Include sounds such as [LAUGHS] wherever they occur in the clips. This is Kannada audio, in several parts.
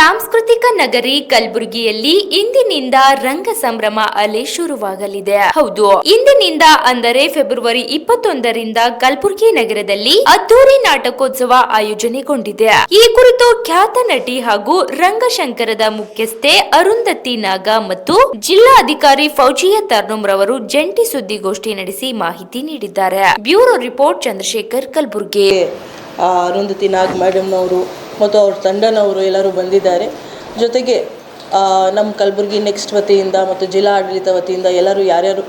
ಸಾಂಸ್ಕೃತಿಕ ನಗರಿ ಕಲಬುರಗಿಯಲ್ಲಿ ಇಂದಿನಿಂದ ರಂಗ ಸಂಭ್ರಮ ಅಲೆ ಶುರುವಾಗಲಿದೆ. ಹೌದು, ಇಂದಿನಿಂದ ಅಂದರೆ ಫೆಬ್ರವರಿ ಇಪ್ಪತ್ತೊಂದರಿಂದ ಕಲಬುರಗಿ ನಗರದಲ್ಲಿ ಅದ್ದೂರಿ ನಾಟಕೋತ್ಸವ ಆಯೋಜನೆಗೊಂಡಿದೆ. ಈ ಕುರಿತು ಖ್ಯಾತ ನಟಿ ಹಾಗೂ ರಂಗಶಂಕರದ ಮುಖ್ಯಸ್ಥೆ ಅರುಂಧತಿ ನಾಗ ಮತ್ತು ಜಿಲ್ಲಾಧಿಕಾರಿ ಫೌಜಿಯಾ ತರ್ನುಮ್ ರವರು ಜಂಟಿ ಸುದ್ದಿಗೋಷ್ಠಿ ನಡೆಸಿ ಮಾಹಿತಿ ನೀಡಿದ್ದಾರೆ. Bureau report Chandrashekhar, Kalaburagi. Arundhati Nag ಮೇಡಮ್ನವರು ಮತ್ತು ಅವ್ರ ತಂಡನವರು ಎಲ್ಲರೂ ಬಂದಿದ್ದಾರೆ. ಜೊತೆಗೆ ನಮ್ಮ ಕಲಬುರಗಿ ನೆಕ್ಸ್ಟ್ ವತಿಯಿಂದ ಮತ್ತು ಜಿಲ್ಲಾ ಆಡಳಿತ ವತಿಯಿಂದ ಎಲ್ಲರೂ ಯಾರ್ಯಾರು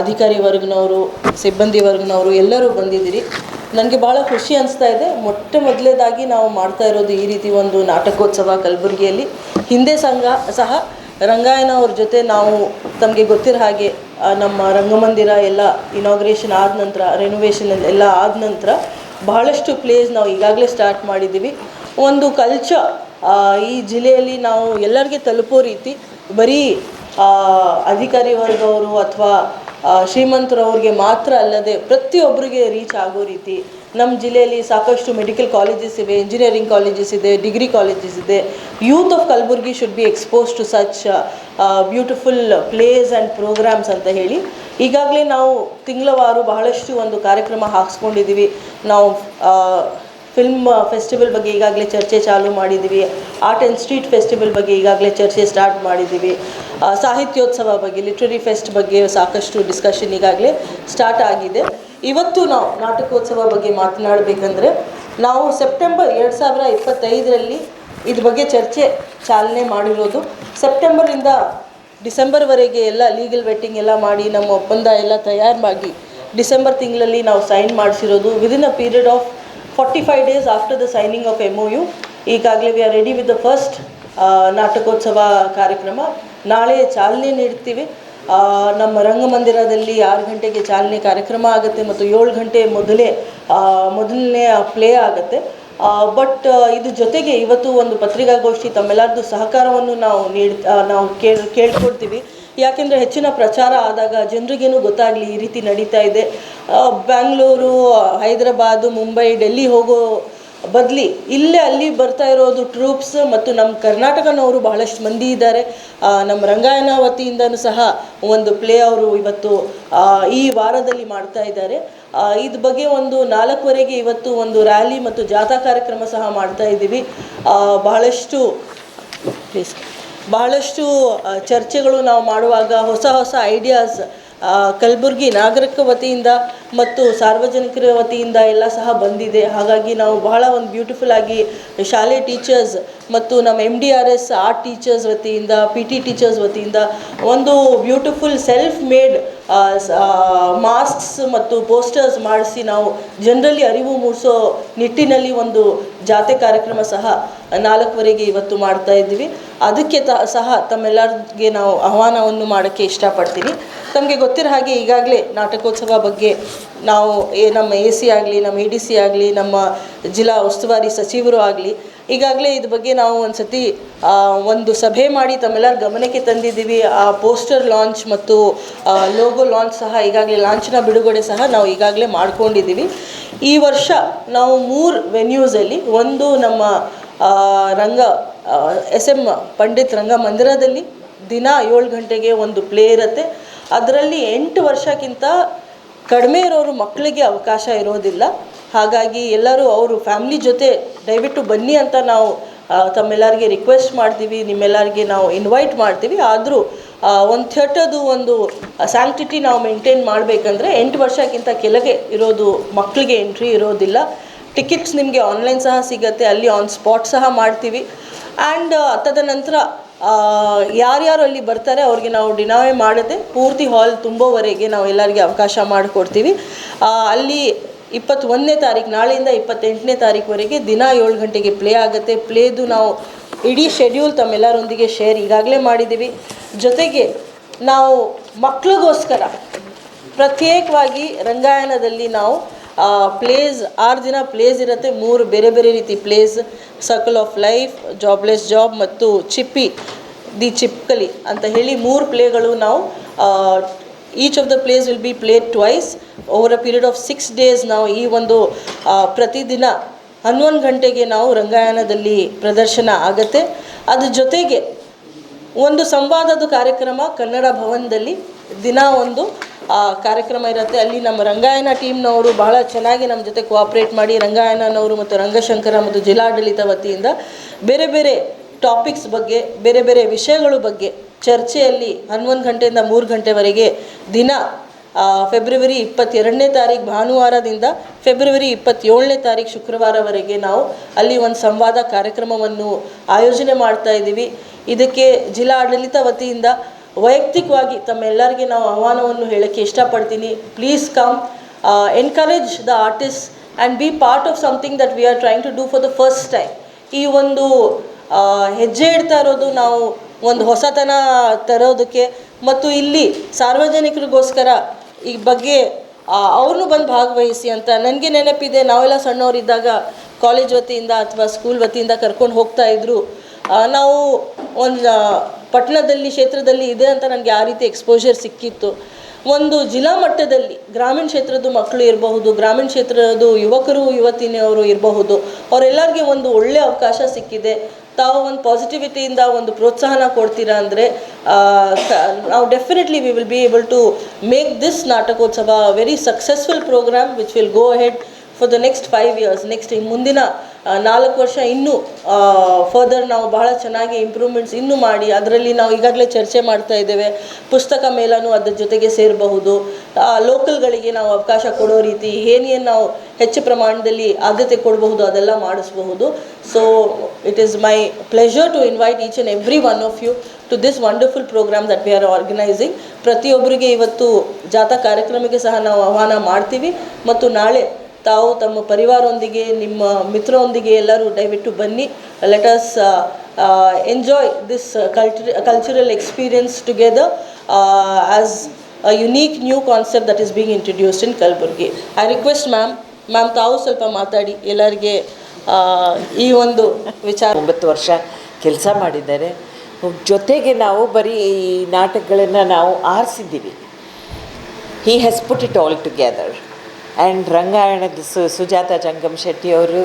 ಅಧಿಕಾರಿ ವರ್ಗನವರು, ಸಿಬ್ಬಂದಿ ವರ್ಗನವರು ಎಲ್ಲರೂ ಬಂದಿದ್ದೀರಿ. ನನಗೆ ಭಾಳ ಖುಷಿ ಅನಿಸ್ತಾ ಇದೆ. ಮೊಟ್ಟ ಮೊದಲೇದಾಗಿ ನಾವು ಮಾಡ್ತಾ ಇರೋದು ಈ ರೀತಿ ಒಂದು ನಾಟಕೋತ್ಸವ ಕಲಬುರಗಿಯಲ್ಲಿ. ಹಿಂದೆ ಸಂಘ ಸಹ ರಂಗಾಯಣ ಅವ್ರ ಜೊತೆ ನಾವು ತಮಗೆ ಗೊತ್ತಿರೋ ಹಾಗೆ ನಮ್ಮ ರಂಗಮಂದಿರ ಎಲ್ಲ ಇನಾಗ್ರೇಷನ್ ಆದ ನಂತರ ರೆನೋವೇಷನ್ ಎಲ್ಲ ಆದ ನಂತರ ಬಹಳಷ್ಟು ಪ್ಲೇಸ್ ನಾವು ಈಗಾಗಲೇ ಸ್ಟಾರ್ಟ್ ಮಾಡಿದ್ದೀವಿ. ಒಂದು ಕಲ್ಚರ್ ಈ ಜಿಲ್ಲೆಯಲ್ಲಿ ನಾವು ಎಲ್ಲರಿಗೆ ತಲುಪೋ ರೀತಿ ಬರೀ ಅಧಿಕಾರಿ ವರ್ಗವರು ಅಥವಾ ಶ್ರೀಮಂತರವ್ರಿಗೆ ಮಾತ್ರ ಅಲ್ಲದೆ ಪ್ರತಿಯೊಬ್ಬರಿಗೆ ರೀಚ್ ಆಗೋ ರೀತಿ ನಮ್ಮ ಜಿಲ್ಲೆಯಲ್ಲಿ ಸಾಕಷ್ಟು ಮೆಡಿಕಲ್ ಕಾಲೇಜಸ್ ಇವೆ ಇಂಜಿನಿಯರಿಂಗ್ ಕಾಲೇಜಸ್ ಇದೆ ಡಿಗ್ರಿ ಕಾಲೇಜಸ್ ಇದೆ. Youth of Kalaburagi should be expose to such beautiful place and programmes ಅಂತ ಹೇಳಿ ಈಗಾಗಲೇ ನಾವು ತಿಂಗಳವಾರು ಬಹಳಷ್ಟು ಒಂದು ಕಾರ್ಯಕ್ರಮ ಹಾಕ್ಸ್ಕೊಂಡಿದ್ದೀವಿ. ನಾವು ಫಿಲ್ಮ್ ಫೆಸ್ಟಿವಲ್ ಬಗ್ಗೆ ಈಗಾಗಲೇ ಚರ್ಚೆ ಚಾಲೂ ಮಾಡಿದ್ದೀವಿ. ಆರ್ಟ್ ಆ್ಯಂಡ್ ಸ್ಟ್ರೀಟ್ ಫೆಸ್ಟಿವಲ್ ಬಗ್ಗೆ ಈಗಾಗಲೇ ಚರ್ಚೆ ಸ್ಟಾರ್ಟ್ ಮಾಡಿದ್ದೀವಿ. ಸಾಹಿತ್ಯೋತ್ಸವ ಬಗ್ಗೆ ಲಿಟ್ರರಿ ಫೆಸ್ಟ್ ಬಗ್ಗೆ ಸಾಕಷ್ಟು ಡಿಸ್ಕಷನ್ ಈಗಾಗಲೇ ಸ್ಟಾರ್ಟ್ ಆಗಿದೆ. ಇವತ್ತು ನಾವು ನಾಟಕೋತ್ಸವ ಬಗ್ಗೆ ಮಾತನಾಡಬೇಕಂದ್ರೆ, ನಾವು ಸೆಪ್ಟೆಂಬರ್ ಎರಡು ಸಾವಿರ ಇಪ್ಪತ್ತೈದರಲ್ಲಿ ಇದ್ರ ಬಗ್ಗೆ ಚರ್ಚೆ ಚಾಲನೆ ಮಾಡಿರೋದು. ಸೆಪ್ಟೆಂಬರಿಂದ ಡಿಸೆಂಬರ್ವರೆಗೆ ಎಲ್ಲ ಲೀಗಲ್ ವೆಟ್ಟಿಂಗ್ ಎಲ್ಲ ಮಾಡಿ, ನಮ್ಮ ಒಪ್ಪಂದ ಎಲ್ಲ ತಯಾರು ಮಾಡಿ ಡಿಸೆಂಬರ್ ತಿಂಗಳಲ್ಲಿ ನಾವು sign ಮಾಡಿಸಿರೋದು. Within a period of forty five days after the signing of M U ಈಗಾಗಲೇ we are ready with the first ನಾಟಕೋತ್ಸವ ಕಾರ್ಯಕ್ರಮ. ನಾಳೆ ಚಾಲನೆ ನೀಡ್ತೀವಿ. ನಮ್ಮ ರಂಗಮಂದಿರದಲ್ಲಿ ಆರು ಗಂಟೆಗೆ ಚಾಲನೆ ಕಾರ್ಯಕ್ರಮ ಆಗುತ್ತೆ ಮತ್ತು ಏಳು ಗಂಟೆ ಮೊದಲೇ ಮೊದಲನೇ ಪ್ಲೇ ಆಗುತ್ತೆ. ಬಟ್ ಇದು ಜೊತೆಗೆ ಇವತ್ತು ಒಂದು ಪತ್ರಿಕಾಗೋಷ್ಠಿ ತಮ್ಮೆಲ್ಲರದ್ದು ಸಹಕಾರವನ್ನು ನಾವು ನೀಡ್ ನಾವು ಕೇಳಿ ಕೇಳ್ಕೊಡ್ತೀವಿ ಯಾಕೆಂದರೆ ಹೆಚ್ಚಿನ ಪ್ರಚಾರ ಆದಾಗ ಜನರಿಗೇನು ಗೊತ್ತಾಗಲಿ ಈ ರೀತಿ ನಡೀತಾ ಇದೆ. ಬ್ಯಾಂಗ್ಳೂರು ಹೈದರಾಬಾದು, ಮುಂಬೈ, ಡೆಲ್ಲಿ ಹೋಗೋ ಬದಲಿ ಇಲ್ಲೇ ಅಲ್ಲಿ ಬರ್ತಾ ಇರೋದು ಟ್ರೂಪ್ಸ್ ಮತ್ತು ನಮ್ಮ ಕರ್ನಾಟಕನವರು ಬಹಳಷ್ಟು ಮಂದಿ ಇದ್ದಾರೆ. ನಮ್ಮ ರಂಗಾಯಣ ವತಿಯಿಂದನೂ ಸಹ ಒಂದು ಪ್ಲೇ ಅವರು ಇವತ್ತು ಈ ವಾರದಲ್ಲಿ ಮಾಡ್ತಾ ಇದ್ದಾರೆ. ಇದು ಬಗ್ಗೆ ಒಂದು ನಾಲ್ಕುವರೆಗೆ ಇವತ್ತು ಒಂದು ರ್ಯಾಲಿ ಮತ್ತು ಜಾಥಾ ಕಾರ್ಯಕ್ರಮ ಸಹ ಮಾಡ್ತಾ ಇದ್ದೀವಿ. ಬಹಳಷ್ಟು ಪ್ಲೀಸ್ ಬಹಳಷ್ಟು ಚರ್ಚೆಗಳು ನಾವು ಮಾಡುವಾಗ ಹೊಸ ಹೊಸ ಐಡಿಯಾಸ್ ಕಲಬುರಗಿ ನಾಗರಿಕ ವತಿಯಿಂದ ಮತ್ತು ಸಾರ್ವಜನಿಕರ ವತಿಯಿಂದ ಎಲ್ಲ ಸಹ ಬಂದಿದೆ. ಹಾಗಾಗಿ ನಾವು ಬಹಳ ಒಂದು ಬ್ಯೂಟಿಫುಲ್ ಆಗಿ ಶಾಲೆ ಟೀಚರ್ಸ್ ಮತ್ತು ನಮ್ಮ M D R S art teachers ವತಿಯಿಂದ ಪಿ ಟಿ ಟೀಚರ್ಸ್ ವತಿಯಿಂದ ಒಂದು ಬ್ಯೂಟಿಫುಲ್ ಸೆಲ್ಫ್ ಮೇಡ್ ಮಾಸ್ಕ್ಸ್ ಮತ್ತು ಪೋಸ್ಟರ್ಸ್ ಮಾಡಿಸಿ ನಾವು ಜನರಲ್ಲಿ ಅರಿವು ಮೂಡಿಸೋ ನಿಟ್ಟಿನಲ್ಲಿ ಒಂದು ಜಾತೆ ಕಾರ್ಯಕ್ರಮ ಸಹ ನಾಲ್ಕುವರೆಗೆ ಇವತ್ತು ಮಾಡ್ತಾ ಇದ್ದೀವಿ. ಅದಕ್ಕೆ ತ, ಸಹ ತಮ್ಮೆಲ್ಲರಿಗೆ ನಾವು ಆಹ್ವಾನವನ್ನು ಮಾಡೋಕ್ಕೆ ಇಷ್ಟಪಡ್ತೀನಿ. ತಮಗೆ ಗೊತ್ತಿರೋ ಹಾಗೆ ಈಗಾಗಲೇ ನಾಟಕೋತ್ಸವ ಬಗ್ಗೆ ನಾವು ನಮ್ಮ ಎ ಸಿ ಆಗಲಿ, ನಮ್ಮ ಎ ಡಿ ಸಿ ಆಗಲಿ, ನಮ್ಮ ಜಿಲ್ಲಾ ಉಸ್ತುವಾರಿ ಸಚಿವರು ಆಗಲಿ ಈಗಾಗಲೇ ಇದ್ರ ಬಗ್ಗೆ ನಾವು ಒಂದು ಸತಿ ಒಂದು ಸಭೆ ಮಾಡಿ ತಮ್ಮೆಲ್ಲರ ಗಮನಕ್ಕೆ ತಂದಿದ್ದೀವಿ. ಆ ಪೋಸ್ಟರ್ ಲಾಂಚ್ ಮತ್ತು ಲೋಗೋ ಲಾಂಚ್ ಸಹ ಈಗಾಗಲೇ ಲಾಂಚ್ನ ಬಿಡುಗಡೆ ಸಹ ನಾವು ಈಗಾಗಲೇ ಮಾಡ್ಕೊಂಡಿದ್ದೀವಿ. ಈ ವರ್ಷ ನಾವು ಮೂರು ವೆನ್ಯೂಸಲ್ಲಿ, ಒಂದು ನಮ್ಮ ರಂಗ ಎಸ್ ಎಂ ಪಂಡಿತ್ ರಂಗ ಮಂದಿರದಲ್ಲಿ ದಿನ ಏಳು ಗಂಟೆಗೆ ಒಂದು ಪ್ಲೇ ಇರುತ್ತೆ. ಅದರಲ್ಲಿ ಎಂಟು ವರ್ಷಕ್ಕಿಂತ ಕಡಿಮೆ ಇರೋರು ಮಕ್ಕಳಿಗೆ ಅವಕಾಶ ಇರೋದಿಲ್ಲ. ಹಾಗಾಗಿ ಎಲ್ಲರೂ ಅವರು ಫ್ಯಾಮ್ಲಿ ಜೊತೆ ದಯವಿಟ್ಟು ಬನ್ನಿ ಅಂತ ನಾವು ತಮ್ಮೆಲ್ಲರಿಗೆ ರಿಕ್ವೆಸ್ಟ್ ಮಾಡ್ತೀವಿ, ನಿಮ್ಮೆಲ್ಲರಿಗೆ ನಾವು ಇನ್ವೈಟ್ ಮಾಡ್ತೀವಿ. ಆದರೂ ಒಂದು ಥಿಯೇಟರ್ದು ಒಂದು ಸ್ಯಾಂಕ್ಟಿಟಿ ನಾವು ಮೇಂಟೈನ್ ಮಾಡಬೇಕಂದ್ರೆ ಎಂಟು ವರ್ಷಕ್ಕಿಂತ ಕೆಳಗೆ ಇರೋದು ಮಕ್ಕಳಿಗೆ ಎಂಟ್ರಿ ಇರೋದಿಲ್ಲ. ಟಿಕೆಟ್ಸ್ ನಿಮಗೆ ಆನ್ಲೈನ್ ಸಹ ಸಿಗುತ್ತೆ, ಅಲ್ಲಿ ಆನ್ ಸ್ಪಾಟ್ ಸಹ ಮಾಡ್ತೀವಿ. ಆ್ಯಂಡ್ ತದನಂತರ ಯಾರು ಯಾರ್ಯಾರು ಅಲ್ಲಿ ಬರ್ತಾರೆ ಅವ್ರಿಗೆ ನಾವು ಡಿನಾವೇ ಮಾಡದೆ ಪೂರ್ತಿ ಹಾಲ್ ತುಂಬೋವರೆಗೆ ನಾವು ಎಲ್ಲರಿಗೆ ಅವಕಾಶ ಮಾಡಿಕೊಡ್ತೀವಿ. ಅಲ್ಲಿ ಇಪ್ಪತ್ತೊಂದನೇ ತಾರೀಕು ನಾಳೆಯಿಂದ ಇಪ್ಪತ್ತೆಂಟನೇ ತಾರೀಕುವರೆಗೆ ದಿನ ಏಳು ಗಂಟೆಗೆ ಪ್ಲೇ ಆಗುತ್ತೆ. ಪ್ಲೇದು ನಾವು ಇಡೀ ಶೆಡ್ಯೂಲ್ ತಮ್ಮೆಲ್ಲರೊಂದಿಗೆ ಶೇರ್ ಈಗಾಗಲೇ ಮಾಡಿದ್ದೀವಿ. ಜೊತೆಗೆ ನಾವು ಮಕ್ಕಳಿಗೋಸ್ಕರ ಪ್ರತ್ಯೇಕವಾಗಿ ರಂಗಾಯಣದಲ್ಲಿ ನಾವು ಪ್ಲೇಸ್, ಆರು ದಿನ ಪ್ಲೇಸ್ ಇರುತ್ತೆ. ಮೂರು ಬೇರೆ ಬೇರೆ ರೀತಿ plays circle of life jobless job ಮತ್ತು ಚಿಪ್ಪಿ, ದಿ ಚಿಪ್ಕಲಿ ಅಂತ ಹೇಳಿ ಮೂರು ಪ್ಲೇಗಳು ನಾವು each of the plays will be play twice over a period of six days ನಾವು ಈ ಒಂದು ಪ್ರತಿದಿನ ಹನ್ನೊಂದು ಗಂಟೆಗೆ ನಾವು ರಂಗಾಯಣದಲ್ಲಿ ಪ್ರದರ್ಶನ ಆಗುತ್ತೆ. ಅದ್ರ ಜೊತೆಗೆ ಒಂದು ಸಂವಾದದ ಕಾರ್ಯಕ್ರಮ ಕನ್ನಡ ಭವನದಲ್ಲಿ ದಿನ ಒಂದು ಕಾರ್ಯಕ್ರಮ ಇರುತ್ತೆ. ಅಲ್ಲಿ ನಮ್ಮ ರಂಗಾಯಣ ಟೀಮ್ನವರು ಬಹಳ ಚೆನ್ನಾಗಿ ನಮ್ಮ ಜೊತೆ ಕೋಆಪ್ರೇಟ್ ಮಾಡಿ ರಂಗಾಯಣನವರು ಮತ್ತು ರಂಗಶಂಕರ ಮತ್ತು ಜಿಲ್ಲಾಡಳಿತ ವತಿಯಿಂದ ಬೇರೆ ಬೇರೆ ಟಾಪಿಕ್ಸ್ ಬಗ್ಗೆ, ಬೇರೆ ಬೇರೆ ವಿಷಯಗಳ ಬಗ್ಗೆ ಚರ್ಚೆಯಲ್ಲಿ ಹನ್ನೊಂದು ಗಂಟೆಯಿಂದ ಮೂರು ಗಂಟೆವರೆಗೆ ದಿನ ಫೆಬ್ರವರಿ ಇಪ್ಪತ್ತೆರಡನೇ ತಾರೀಕು ಭಾನುವಾರದಿಂದ ಫೆಬ್ರವರಿ ಇಪ್ಪತ್ತೇಳನೇ ತಾರೀಕು ಶುಕ್ರವಾರವರೆಗೆ ನಾವು ಅಲ್ಲಿ ಒಂದು ಸಂವಾದ ಕಾರ್ಯಕ್ರಮವನ್ನು ಆಯೋಜನೆ ಮಾಡ್ತಾ ಇದ್ದೀವಿ. ಇದಕ್ಕೆ ಜಿಲ್ಲಾ ಆಡಳಿತ ವತಿಯಿಂದ ವೈಯಕ್ತಿಕವಾಗಿ ತಮ್ಮೆಲ್ಲರಿಗೆ ನಾವು ಆಹ್ವಾನವನ್ನು ಹೇಳೋಕ್ಕೆ ಇಷ್ಟಪಡ್ತೀನಿ. Please come encourage the artist and be part of something that we are trying to do for the first time ಈ ಒಂದು ಹೆಜ್ಜೆ ಇಡ್ತಾ ಇರೋದು ನಾವು ಒಂದು ಹೊಸತನ ತರೋದಕ್ಕೆ. ಮತ್ತು ಇಲ್ಲಿ ಸಾರ್ವಜನಿಕರಿಗೋಸ್ಕರ ಈ ಬಗ್ಗೆ ಅವ್ರನ್ನೂ ಬಂದು ಭಾಗವಹಿಸಿ ಅಂತ ನನಗೆ ನೆನಪಿದೆ. ನಾವೆಲ್ಲ ಸಣ್ಣವರಿದ್ದಾಗ ಕಾಲೇಜ್ ವತಿಯಿಂದ ಅಥವಾ ಸ್ಕೂಲ್ ವತಿಯಿಂದ ಕರ್ಕೊಂಡು ಹೋಗ್ತಾ ಇದ್ರು. ನಾವು ಒಂದು ಪಟ್ಟಣದಲ್ಲಿ, ಕ್ಷೇತ್ರದಲ್ಲಿ ಇದೆ ಅಂತ ನನಗೆ ಆ ರೀತಿ ಎಕ್ಸ್ಪೋಜರ್ ಸಿಕ್ಕಿತ್ತು. ಒಂದು ಜಿಲ್ಲಾ ಮಟ್ಟದಲ್ಲಿ ಗ್ರಾಮೀಣ ಕ್ಷೇತ್ರದ್ದು ಮಕ್ಕಳು ಇರಬಹುದು, ಗ್ರಾಮೀಣ ಕ್ಷೇತ್ರದ ಯುವಕರು, ಯುವತಿನಿಯವರು ಇರಬಹುದು, ಅವರೆಲ್ಲರಿಗೆ ಒಂದು ಒಳ್ಳೆಯ ಅವಕಾಶ ಸಿಕ್ಕಿದೆ. ತಾವು ಒಂದು ಪಾಸಿಟಿವಿಟಿಯಿಂದ ಒಂದು ಪ್ರೋತ್ಸಾಹನ ಕೊಡ್ತೀರಾ ಅಂದರೆ ನಾವು definitely we will be able to make this Natakotsava very successful programme which will go ahead for the next five years next ಮುಂದಿನ ನಾಲ್ಕು ವರ್ಷ ಇನ್ನೂ ಫರ್ದರ್ ನಾವು ಬಹಳ ಚೆನ್ನಾಗಿ ಇಂಪ್ರೂವ್ಮೆಂಟ್ಸ್ ಇನ್ನೂ ಮಾಡಿ, ಅದರಲ್ಲಿ ನಾವು ಈಗಾಗಲೇ ಚರ್ಚೆ ಮಾಡ್ತಾ ಇದ್ದೇವೆ. ಪುಸ್ತಕ ಮೇಲೂ ಅದರ ಜೊತೆಗೆ ಸೇರಬಹುದು. ಲೋಕಲ್ಗಳಿಗೆ ನಾವು ಅವಕಾಶ ಕೊಡೋ ರೀತಿ ಏನೇನು ನಾವು ಹೆಚ್ಚು ಪ್ರಮಾಣದಲ್ಲಿ ಆದ್ಯತೆ ಕೊಡಬಹುದು ಅದೆಲ್ಲ ಮಾಡಿಸಬಹುದು. So it is my pleasure to invite each and every one of you to this wonderful programme that we are organising ಪ್ರತಿಯೊಬ್ಬರಿಗೆ ಇವತ್ತು ಜಾಥಾ ಕಾರ್ಯಕ್ರಮಕ್ಕೆ ಸಹ ನಾವು ಆಹ್ವಾನ ಮಾಡ್ತೀವಿ. ಮತ್ತು ನಾಳೆ ತಾವು ತಮ್ಮ ಪರಿವಾರದೊಂದಿಗೆ ನಿಮ್ಮ ಮಿತ್ರರೊಂದಿಗೆ ಎಲ್ಲರೂ ದಯವಿಟ್ಟು ಬನ್ನಿ. Let us enjoy this culture cultural experience together as a unique new concept that is being introduced in Kalaburagi I request ma'am ma'am ತಾವು ಸ್ವಲ್ಪ ಮಾತಾಡಿ. ಎಲ್ಲರಿಗೆ ಆ, ಈ ಒಂದು ವಿಚಾರ ಒಂಬತ್ತು ವರ್ಷ ಕೆಲಸ ಮಾಡಿದ್ದಾರೆ. ಜೊತೆಗೆ ನಾವು ಬರೀ ಈ ನಾಟಕಗಳನ್ನು ನಾವು ಆರಿಸಿದ್ದೀವಿ. He has put it all together and ರಂಗಾಯಣದ ಸು ಸುಜಾತ ಜಂಗಮ್ ಶೆಟ್ಟಿ ಅವರು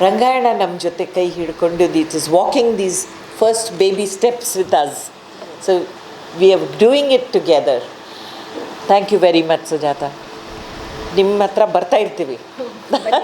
ರಂಗಾಯಣ ನಮ್ಮ ಜೊತೆ ಕೈ ಹಿಡ್ಕೊಂಡು these is walking these first baby steps with us so we are doing it together thank you very much Sujatha ನಿಮ್ಮ ಹತ್ರ ಬರ್ತಾ ಇರ್ತೀವಿ. [LAUGHS]